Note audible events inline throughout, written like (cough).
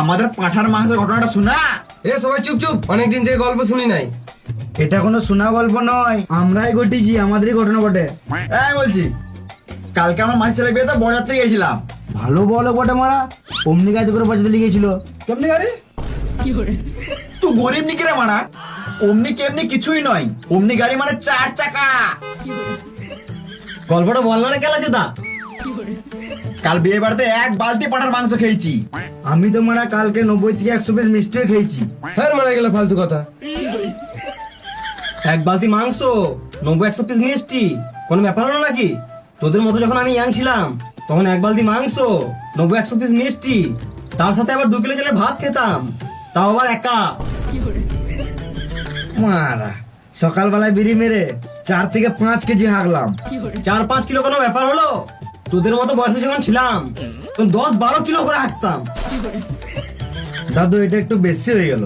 আমাদের পাঁঠার মাংসের ঘটনাটা শোনা। এ সবাই চুপ চুপ। অনেকদিন থেকে গল্প শুনি নাই। এটা কোনো শোনা গল্প নয়। আমরাই ঘটিছি আমাদেরই ঘটনা ঘটে এই বলছি কালকে আমার মাসি ছেলে বিয়েতে বরযাত্রী গেছিলাম। ভালো বলো বটে মারা। অমনি গাড়ি করে পয়সা লিখেছিল কেমনি গাড়ি? তুই গরিব নিকি রে মানা অমনি কেমনি কিছুই নয়। অমনি গাড়ি মানে চার চাকা। গল্পটা বল না কেলা চোদা। কাল বিয়ে বাড়িতে এক বালতি পাঁঠার মাংস খেয়েছি। আমি তো মারা কালকে নব্বই থেকে একশো পিস মিষ্টিও খেয়েছি। হ্যাঁ মারা গেল ফালতু কথা। এক বালতি মাংস নব্বই একশো পিস মিষ্টি কোনো ব্যাপার হলো নাকি? তোদের মতো যখন আমি ইয়াং ছিলাম তখন এক বালতি মাংস নব্বই একশো পিস মিষ্টি তার সাথে আবার দু কিলো চালের ভাত খেতাম তাও আবার একা মারা সকালবেলায় বিড়ি মেরে চার থেকে পাঁচ কেজি হাঁকলাম। চার পাঁচ কিলো কোনো ব্যাপার হলো? তোদের মতো বয়সে যখন ছিলাম তখন দশ বারো কিলো করে হাঁকতাম দাদু এটা একটু বেশি হয়ে গেল।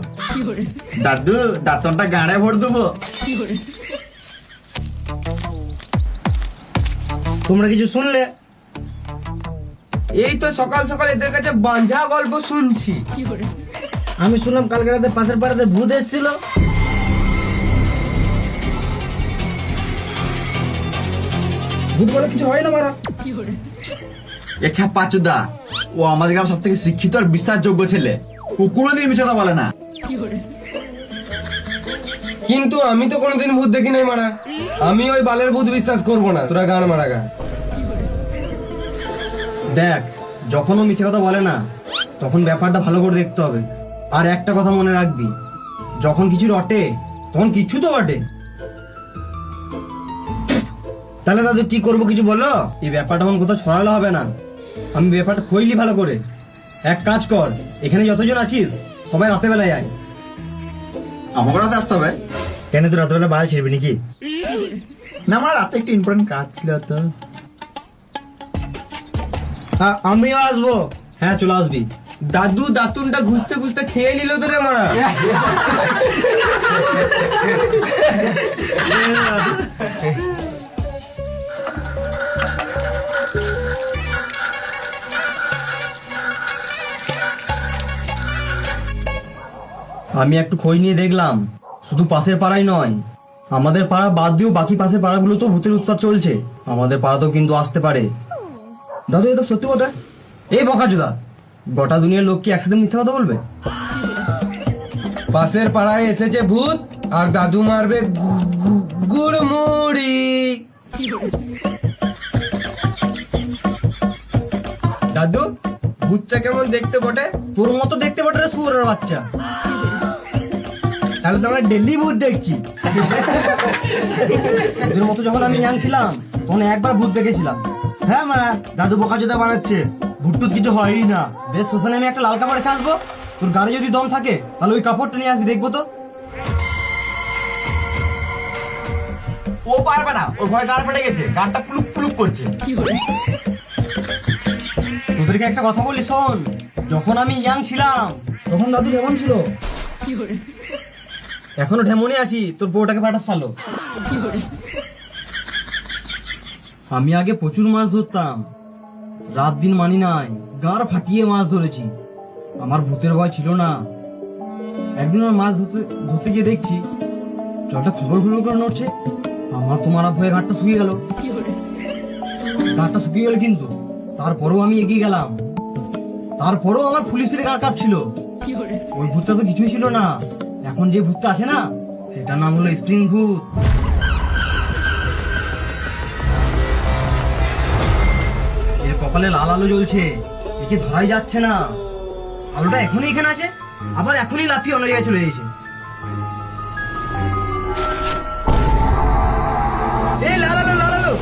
দাদু দাঁতনটা গাড়ে ভর দেবো। তোমরা কিছু শুনলে? এই তো সকাল সকাল এদের কাছে বাঞ্ঝা গল্প শুনছি। আমি শুনলাম কালকে রাতে পাশের পাড়াতে ভূত এসেছিল। ভূত বলে কিছু হয় না মারা। এ খ্যা পাচুদা ও আমাদের গ্রাম সব থেকে শিক্ষিত আর বিশ্বাসযোগ্য ছেলে। ও কোনোদিন মিছে কথা বলে না। কিন্তু আমি তো কোনোদিন ভূত দেখি নাই মারা। আমি ওই বালের ভূত বিশ্বাস করব না। তোরা গান মারা গা। দেখ যখন ও মিথ্যে কথা বলে না তখন ব্যাপারটা ভালো করে দেখতে হবে। আর একটা কথা মনে রাখবি যখন কিছু রটে তখন কিছু তো বটে। তাহলে দাদু কি করব কিছু বলো? এই ব্যাপারটা এখন কোথাও ছড়ালে হবে না। আমি ব্যাপারটা খইলি ভালো করে। এক কাজ কর এখানে যতজন আছিস সবাই রাতে বেলায় আয়। আমাকে রাতে আসতে হবে। কেন তুই রাতবেলা বাল ছিড়বি নাকি? না আমার রাতে একটু ইম্পর্টেন্ট কাজ ছিল তো। আ- আমিও আসব। হ্যাঁ চলে আসবি। দাদু দাতুনটা ঘুষতে ঘুষতে খেয়ে নিল তো রে মারা। (laughs) (laughs) (laughs) আমি একটু খোঁজ নিয়ে দেখলাম। শুধু পাশের পাড়াই নয়, আমাদের পাড়া বাদ দিয়েও বাকি পাশের পাড়াগুলোতেও ভূতের উৎপাত চলছে। আমাদের পাড়াতেও কিন্তু আসতে পারে। দাদু, এটা সত্যি কথা? এই বকাচোদা গোটা দুনিয়ার লোক কি একসাথে মিথ্যা কথা বলবে? পাশের পাড়ায় এসেছে ভূত, আর দাদু মারবে গুড়মুড়ি। দাদু, ভূতটা কেমন দেখতে বটে? তোর মতো দেখতে বটে রে শুয়োরের বাচ্চা। তাহলে তো আমরা ডেলি ভূত দেখছি। তোদের মতো যখন আমি ইয়াং ছিলাম তখন একবার ভূত দেখেছিলাম। হ্যাঁ মারা দাদু বোকা বোকাচোদা বানাচ্ছে। ভূত টুত কিছু হয়ই না। বেশ শ্মশানে আমি একটা লাল কাপড় রেখে আসব তোর গাড়ি যদি দম থাকে তাহলে ওই কাপড়টা নিয়ে আসবি দেখব তো। ও পারবে না ওর ভয় গাড় ফেটে গেছে। গাড়টা পুলুক পুলুক করছে। তোদেরকে একটা কথা বলি শোন। যখন আমি ইয়াং ছিলাম তখন দাদু কেমন ছিল? এখনও ঢেমনে আছি, তোর বউটাকে পাঠাস সালো আমি আগে প্রচুর মাছ ধরতাম, রাত দিন মানি নাই গাঁর ফাটিয়ে মাছ ধরেছি। আমার ভূতের ভয় ছিল না। একদিন আমার মাছ ধরতে ধরতে গিয়ে দেখছি, জলটা খবর খবর করে নড়ছে। আমার তো মারা ভয়ে ঘাটটা শুকিয়ে গেল। ঘাটটা শুকিয়ে গেল কিন্তু, তারপরেও আমি এগিয়ে গেলাম। তারপরেও আমার ফুলি ফুলি গাঁ কাঁপছিল। ওই ভূতটা তো কিছুই ছিল না। এখন যে ভূতটা আছে না, সেটার নাম হলো স্প্রিং ভূত। এর কপালে লাল আলো জ্বলছে, একে ধরাই যাচ্ছে না। আলোটা এখনই এখানে আছে, আবার এখনই লাফিয়ে অন্য জায়গায় চলে গেছে। এই লাল আলো লাল আলো।